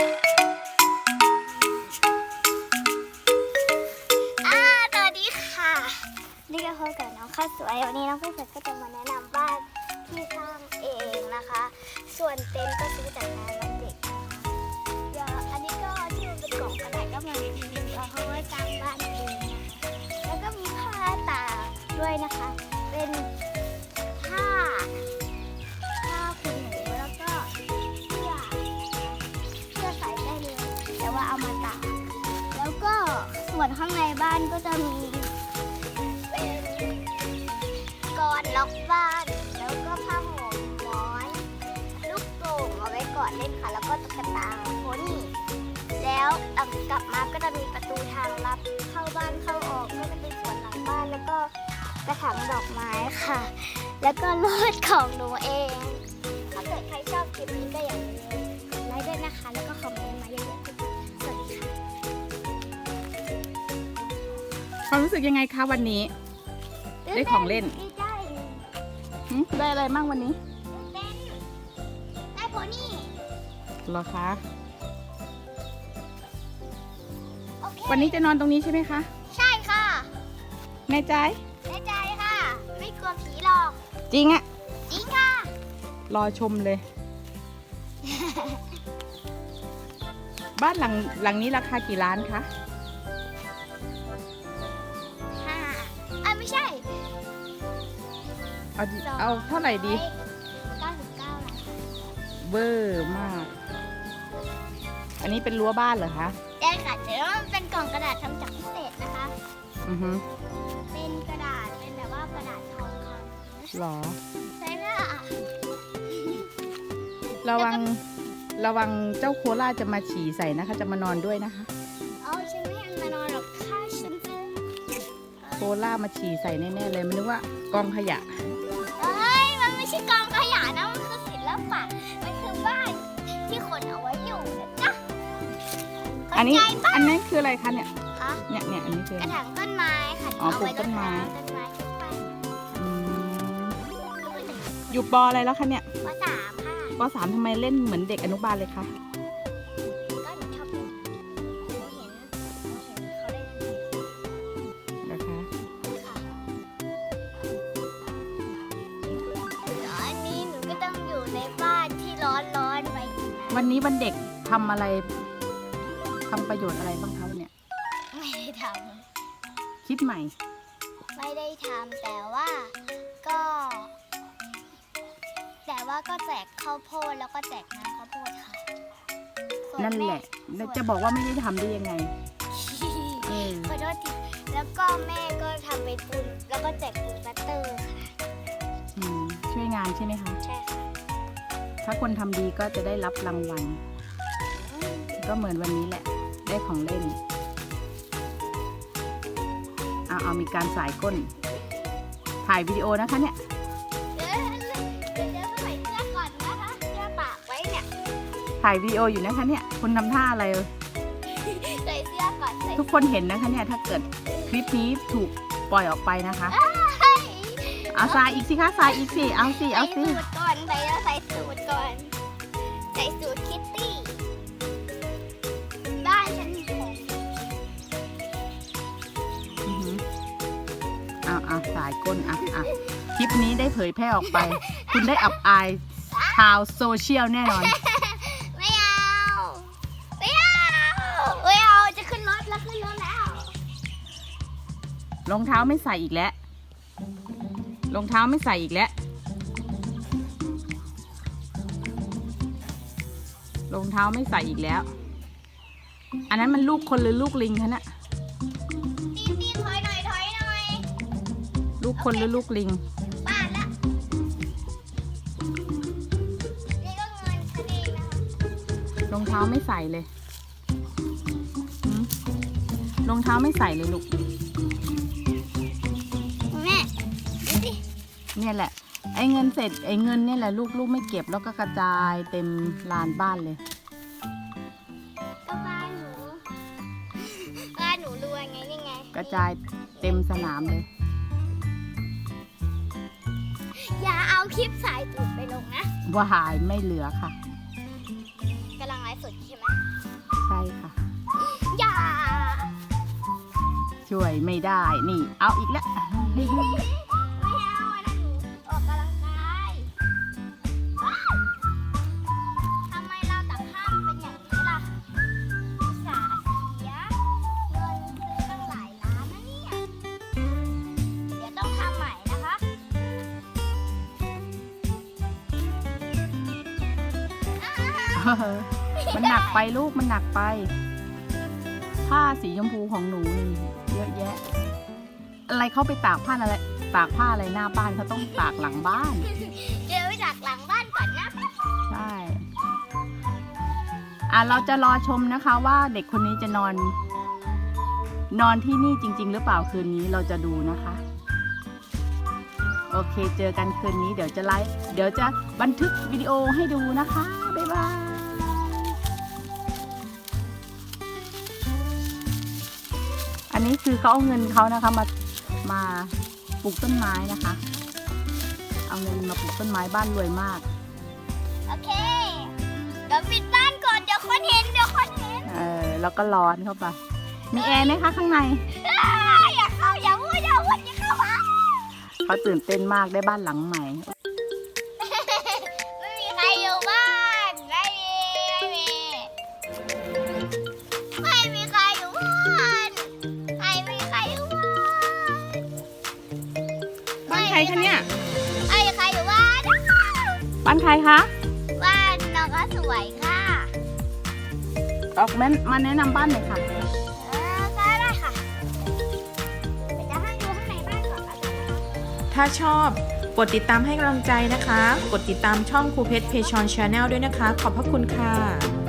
อ่าสวัสดีค่ะ นี่ก็พบกับน้องข้าวสวย วันนี้น้องข้าวสวยก็จะมาแนะนำบ้านที่สร้างเองนะคะ ส่วนเต็นท์ก็ซื้อจากงาน อามาตากแล้วก็ส่วนข้างในบ้านก็จะมีเป็นกอนล็อกบ้าน แล้วก็ผ้าห่มหมอน ลูกโป่งเอาไว้กอดเล่นค่ะ แล้วก็ตุ๊กตาโพนี่ แล้วกลับมาก็จะมีประตูทางลับเข้าบ้านเข้าออกก็จะเป็นสวนหลังบ้านแล้วก็กระถางดอกไม้ค่ะ แล้วก็รถของหนูเอง ถ้าเกิดใครชอบคลิปนี้ก็อย่าลืมไลค์ด้วยนะคะ แล้วก็คอมเมนต์มาเยอะๆ ความรู้สึกยังไงคะวันนี้ ได้ของเล่นดีใจหึได้อะไรบ้างวันนี้เต้นได้โพนี่ เหรอคะ โอเควันนี้จะนอนตรงนี้ใช่ไหมคะใช่ค่ะแน่ใจแน่ใจค่ะ ไม่กลัวผีหรอก จริงอะจริงค่ะ รอชมเลย บ้านหลังหลังนี้ราคากี่ล้านคะ เอาดิเอาเท่าไหร่ดีเก้าสิบเก้านะเบอร์มาก อันนี้เป็นรั้วบ้านเหรอคะ ได้ค่ะแต่ว่ามันเป็นกล่องกระดาษทำจากพิเศษนะคะ อือฮึเป็นกระดาษ เป็นแบบว่ากระดาษทองคำหรอ ใช่ค่ะระวัง ระวังเจ้าโคล่าจะมาฉี่ใส่นะคะ จะมานอนด้วยนะคะ เอาฉันไม่ให้มันมานอนหรอกค่ะฉันโคล่ามาฉี่ใส่แน่ๆเลย มันนึกว่ากองขยะเอ้ยมันไม่ ใช่กองขยะนะมันคือศิลปะมันคือบ้านที่คนเอาไว้อยู่นะจ๊ะอันนี้เข้าใจปะอันนั้นคืออะไรคะเนี่ย คะเนี่ยเนี่ยอันนี้คือกอะไรระถางต้นไม้ค่ะอ๋อเอาไว้ปลูกต้นไม้รดน้ำต้นไม้ทุกวันอืมอยู่ปออะไรแล้วคะเนี่ยว่าสามค่ะปสามทำไมเล่นเหมือนเด็กอนุบาลเลยคะ วันนี้วันเด็กทำอะไรทำประโยชน์อะไรบ้างคะวันเนี่ย ไม่ได้ทคิดใหม่ำไม่ได้ทำแต่ว่าก็ แต่ว่าก็แจกข้าวโพดแล้วก็แจกน้ำข้าวโพดค่ะส่วนั่นแหละม่จะบอกว่าไม่ได้ทำได้ยังไงเออขอโทษทีแล้วก็แม่ก็ทำเป็นปูนแล้วก็แจกปูนบัตเตอร์ค่ะอืมช่วยงานใช่ไหมคะ ใช่ค่ะ ถ้าคนทำดีก็จะได้รับรางวัล ก็เหมือนวันนี้แหละ ได้ของเล่น เอาเอามีการสายก้น ถ่ายวิดีโอนะคะเนี่ยใส่เสื้อก่อนนะคะเสื้อปากไว้เนี่ยถ่ายวิดีโออยู่นะคะเนี่ย คุณทำท่าอะไรใส่เสื้อก่อนทุกคนเห็นนะคะเนี่ย ถ้าเกิดคลิปนี้ถูกปล่อยออกไปนะคะ เอาทรายอีกสิคะทรายอีกสิ เอาสิ เอาใส่สิสูตรก่อน ใส่แล้วใส่สูตรก่อน ใส่สูตรคิตตี้ บ้านฉันมีผมอือหือเอาเอาสายก้นอะอะคลิปนี้ได้เผยแพร่ออกไป คุณได้อับอายชาวโซเชียลแน่นอน ไม่เอา ไม่เอา ไม่เอา จะขึ้นรถแล้วขึ้นรถแล้ว รองเท้าไม่ใส่อีกแล้ว รองเท้าไม่ใส่อีกแล้ว รองเท้าไม่ใส่อีกแล้ว อันนั้นมันลูกคนหรือลูกลิงคะน่ะตีนตีนถอยหน่อยถอยหน่อยลูกคนหรือลูกลิงบ้านละนี่ก็เงินฉันเองนะคะรองเท้าไม่ใส่เลยหืมรองเท้าไม่ใส่เลยลูก แม่ดูสิเนี่ยแหละ ไอ้เงินเสร็จไอ้เงินเนี่ยแหละลูกลูกไม่เก็บแล้วก็กระจายเต็มลานบ้านเลย ก็บ้านหนู บ้านหนูรวยไงนี่ไงกระจายเต็มสนามเลย อย่าเอาคลิปสายตูดไปลงนะว่าหายไม่เหลือค่ะ กำลังไลฟ์สุดใช่ไหมใช่ค่ะ อย่า ช่วยไม่ได้นี่ เอาอีกแล้ว มันหนักไปลูกมันหนักไป ผ้าสีชมพูของหนูนี่เยอะแยะ อะไรเขาไปตากผ้าอะไร ตากผ้าอะไรหน้าบ้านเขาต้องตากหลังบ้านเดี๋ยวไปดักหลังบ้านก่อนนะ ใช่อะเราจะรอชมนะคะว่าเด็กคนนี้จะนอน นอนที่นี่จริง ๆ หรือเปล่าคืนนี้เราจะดูนะคะ โอเคเจอกันคืนนี้เดี๋ยวจะไลฟ์เดี๋ยวจะบันทึกวิดีโอให้ดูนะคะ บ๊ายบาย นนี้คือเขาเอาเงินเขานะคะมามาปลูกต้นไม้นะคะ เอาเงินมาปลูกต้นไม้บ้านรวยมาก โอเค เดี๋ยวปิดบ้านก่อน เดี๋ยวคนเห็น เดี๋ยวคนเห็น เออ แล้วก็ร้อนเข้าไป มีแอร์ไหมคะข้างในอ้าอย่าเข้า อย่าพูดอย่าพูดอย่าเข้ามาเขาตื่นเต้นมากได้บ้านหลังใหม่ไม่ ใครคะเนี่ยไม่มีใครอยู่บ้านบ้านใครคะบ้านน้องก็สวยค่ะออกแมนมาแนะนำบ้านหน่อยค่ะเออก็ได้ค่ะเดี๋ยวจะให้ดูข้างในบ้านก่อนแล้วกันนะคะถ้าชอบกดติดตามให้กำลังใจนะคะ กดติดตามช่องครูเพชรเพชอนชาแนลด้วยนะคะ ขอบพระคุณค่ะ